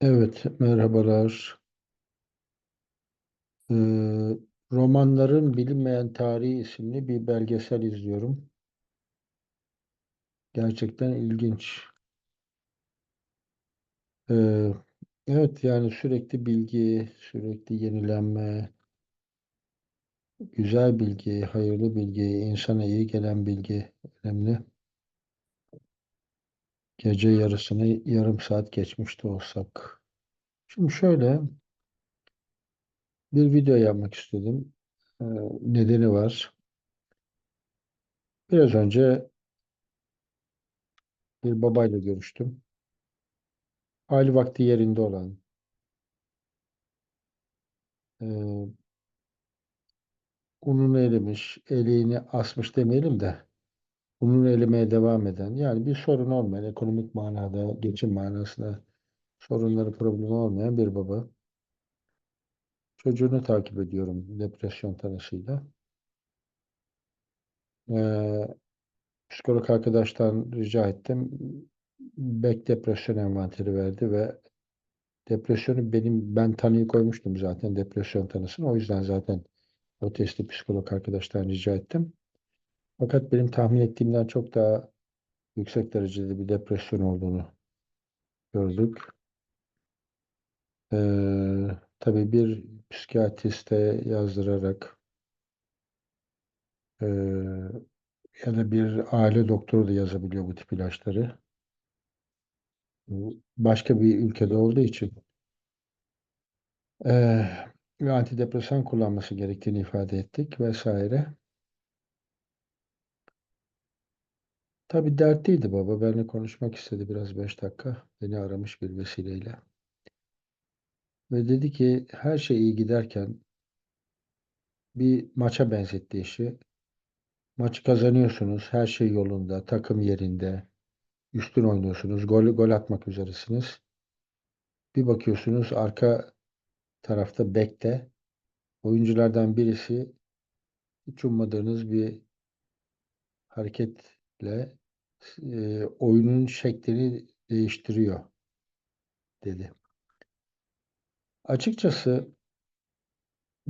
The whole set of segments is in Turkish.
Evet, merhabalar. Ee, Romanların Bilinmeyen Tarihi isimli bir belgesel izliyorum. Gerçekten ilginç. Ee, evet, yani sürekli bilgi, sürekli yenilenme, güzel bilgi, hayırlı bilgi, insana iyi gelen bilgi önemli. Gece yarısını yarım saat geçmişte olsak. Şimdi şöyle bir video yapmak istedim. Ee, nedeni var. Biraz önce bir babayla görüştüm. Hali vakti yerinde olan, e, ununu elemiş, eleğini asmış demeyelim de ununu elemeye devam eden yani bir sorun olmayan, ekonomik manada, geçim manasında sorunları, problemi olmayan bir baba. Çocuğunu takip ediyorum depresyon tanısıyla. Ee, psikolog arkadaştan rica ettim. Beck depresyon envanteri verdi ve depresyonu benim ben tanıyı koymuştum zaten depresyon tanısını. O yüzden zaten o testi psikolog arkadaştan rica ettim. Fakat benim tahmin ettiğimden çok daha yüksek derecede bir depresyon olduğunu gördük. Ee, tabii bir psikiyatriste yazdırarak e, ya da bir aile doktoru da yazabiliyor bu tip ilaçları. Başka bir ülkede olduğu için e, bir antidepresan kullanması gerektiğini ifade ettik vesaire. Tabii dertliydi baba. Benimle konuşmak istedi biraz beş dakika. Beni aramış bir vesileyle. Ve dedi ki her şey iyi giderken bir maça benzetti işi. Maçı kazanıyorsunuz, her şey yolunda, takım yerinde, üstün oynuyorsunuz, gol, gol atmak üzeresiniz. Bir bakıyorsunuz arka tarafta bekte oyunculardan birisi hiç ummadığınız bir hareketle e, oyunun şeklini değiştiriyor dedi. Açıkçası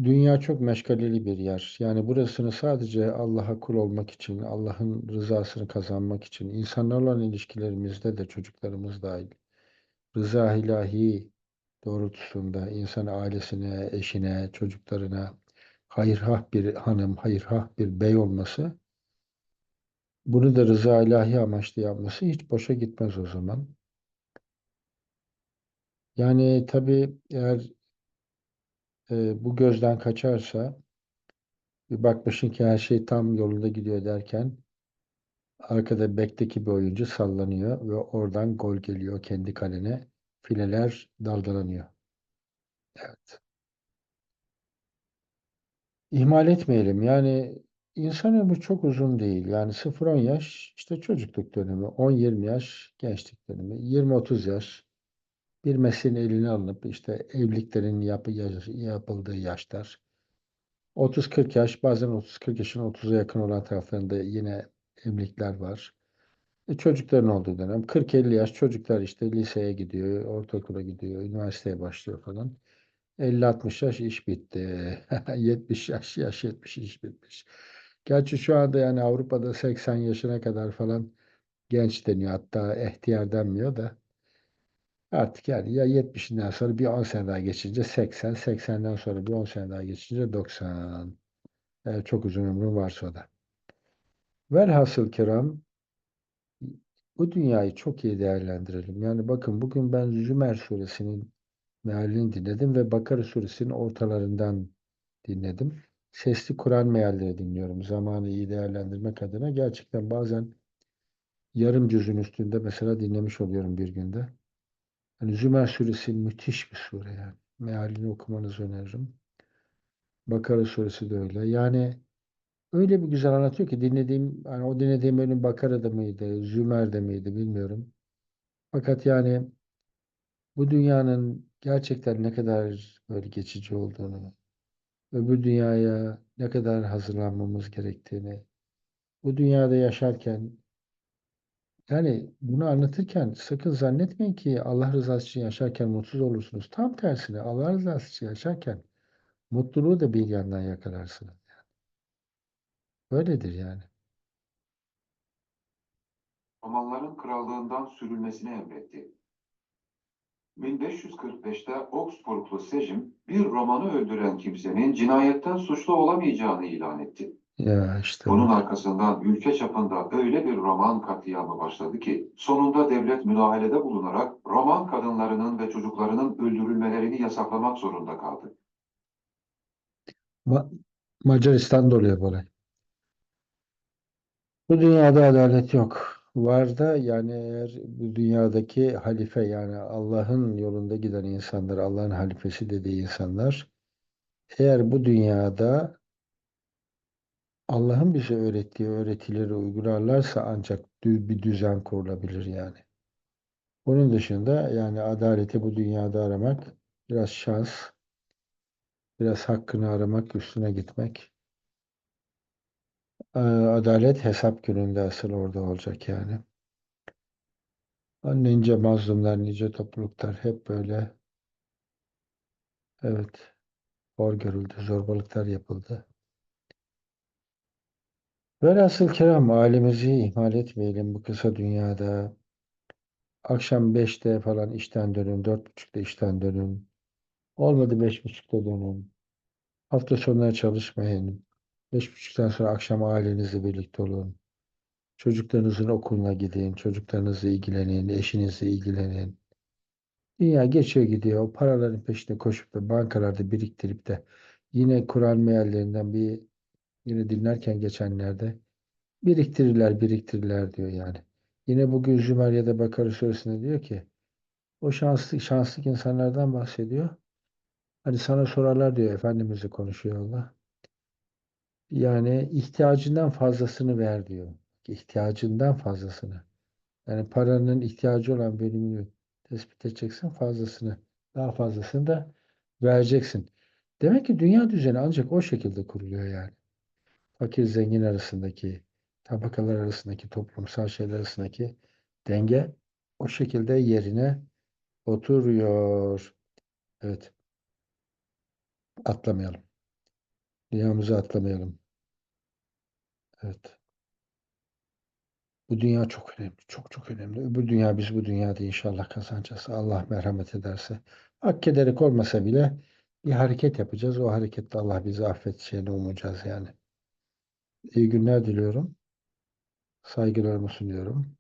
dünya çok meşgaleli bir yer. Yani burasını sadece Allah'a kul olmak için, Allah'ın rızasını kazanmak için, insanlarla olan ilişkilerimizde de çocuklarımız dahil rıza ilahi doğrultusunda insan ailesine, eşine, çocuklarına hayırhah bir hanım, hayırhah bir bey olması, bunu da rıza ilahi amaçlı yapması hiç boşa gitmez o zaman. Yani tabii eğer e, bu gözden kaçarsa bir bakmışsın ki her şey tam yolunda gidiyor derken arkada bekteki bir oyuncu sallanıyor ve oradan gol geliyor kendi kalene. Fileler dalgalanıyor. Evet. İhmal etmeyelim. Yani insan ömrü çok uzun değil. Yani 0-10 yaş işte çocukluk dönemi, 10-20 yaş gençlik dönemi, 20-30 yaş bir mesleğin eline alınıp işte evliliklerin yapı, yapıldığı yaşlar. 30-40 yaş, bazen 30-40 yaşın 30'a yakın olan taraflarında yine evlilikler var. E, çocukların olduğu dönem. 40-50 yaş çocuklar işte liseye gidiyor, ortaokula gidiyor, üniversiteye başlıyor falan. 50-60 yaş iş bitti. 70 yaş, yaş 70 iş bitmiş. Gerçi şu anda yani Avrupa'da 80 yaşına kadar falan genç deniyor. Hatta ihtiyar denmiyor da. Artık yani ya 70'inden sonra bir 10 sene daha geçince 80, 80'den sonra bir 10 sene daha geçince 90. Evet, çok uzun ömrün varsa o da. Velhasıl kelam bu dünyayı çok iyi değerlendirelim. Yani bakın bugün ben Zümer suresinin mealini dinledim ve Bakara suresinin ortalarından dinledim. Sesli Kur'an mealleri dinliyorum. Zamanı iyi değerlendirmek adına. Gerçekten bazen yarım cüzün üstünde mesela dinlemiş oluyorum bir günde. Hani Zümer suresi müthiş bir sure yani. Mealini okumanızı öneririm. Bakara suresi de öyle. Yani öyle bir güzel anlatıyor ki dinlediğim, hani o dinlediğim bölüm Bakara'da mıydı, Zümer'de miydi bilmiyorum. Fakat yani bu dünyanın gerçekten ne kadar böyle geçici olduğunu, öbür dünyaya ne kadar hazırlanmamız gerektiğini, bu dünyada yaşarken Yani bunu anlatırken sakın zannetmeyin ki Allah rızası için yaşarken mutsuz olursunuz. Tam tersine Allah rızası için yaşarken mutluluğu da bir yandan yakalarsınız. Böyledir yani. Romanların krallığından sürülmesini emretti. 1545'te Oxfordlu Sejm bir romanı öldüren kimsenin cinayetten suçlu olamayacağını ilan etti. Ya işte Bunun bu. arkasından ülke çapında öyle bir roman katliamı başladı ki sonunda devlet müdahalede bulunarak roman kadınlarının ve çocuklarının öldürülmelerini yasaklamak zorunda kaldı. Ma- Macaristan'da oluyor bu olay. Bu dünyada adalet yok. Var da yani eğer bu dünyadaki halife yani Allah'ın yolunda giden insanlar, Allah'ın halifesi dediği insanlar eğer bu dünyada Allah'ın bize öğrettiği öğretileri uygularlarsa ancak bir düzen kurulabilir yani. Bunun dışında yani adaleti bu dünyada aramak biraz şans, biraz hakkını aramak, üstüne gitmek. Ee, Adalet hesap gününde asıl orada olacak yani. Nice mazlumlar, nice topluluklar hep böyle evet hor görüldü, zorbalıklar yapıldı. Velhasıl kelam halimizi ihmal etmeyelim bu kısa dünyada. Akşam 5'te falan işten dönün, 4.30'da işten dönün. Olmadı 5.30'da dönün. Hafta sonları çalışmayın. 5.30'dan sonra akşam ailenizle birlikte olun. Çocuklarınızın okuluna gidin, çocuklarınızla ilgilenin, eşinizle ilgilenin. Dünya geçiyor gidiyor. O paraların peşinde koşup da bankalarda biriktirip de yine Kur'an meallerinden bir yine dinlerken geçenlerde biriktirirler, biriktirirler diyor yani. Yine bugün Zümer ya da Bakara suresinde diyor ki o şanslı şanslı insanlardan bahsediyor. Hani sana sorarlar diyor Efendimiz'le konuşuyor Allah. Yani ihtiyacından fazlasını ver diyor. İhtiyacından fazlasını. Yani paranın ihtiyacı olan bölümünü tespit edeceksin, fazlasını, daha fazlasını da vereceksin. Demek ki dünya düzeni ancak o şekilde kuruluyor yani. Fakir zengin arasındaki, tabakalar arasındaki, toplumsal şeyler arasındaki denge o şekilde yerine oturuyor. Evet, atlamayalım. Dünyamızı atlamayalım. Evet. Bu dünya çok önemli. Çok çok önemli. Öbür dünya biz bu dünyada inşallah kazanacağız. Allah merhamet ederse. Hak ederek olmasa bile bir hareket yapacağız. O harekette Allah bizi affedeceğini umacağız yani. İyi günler diliyorum. Saygılarımı sunuyorum.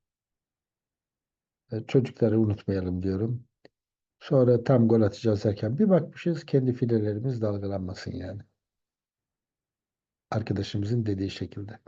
Çocukları unutmayalım diyorum. Sonra tam gol atacağız derken bir bakmışız kendi filelerimiz dalgalanmasın yani. Arkadaşımızın dediği şekilde.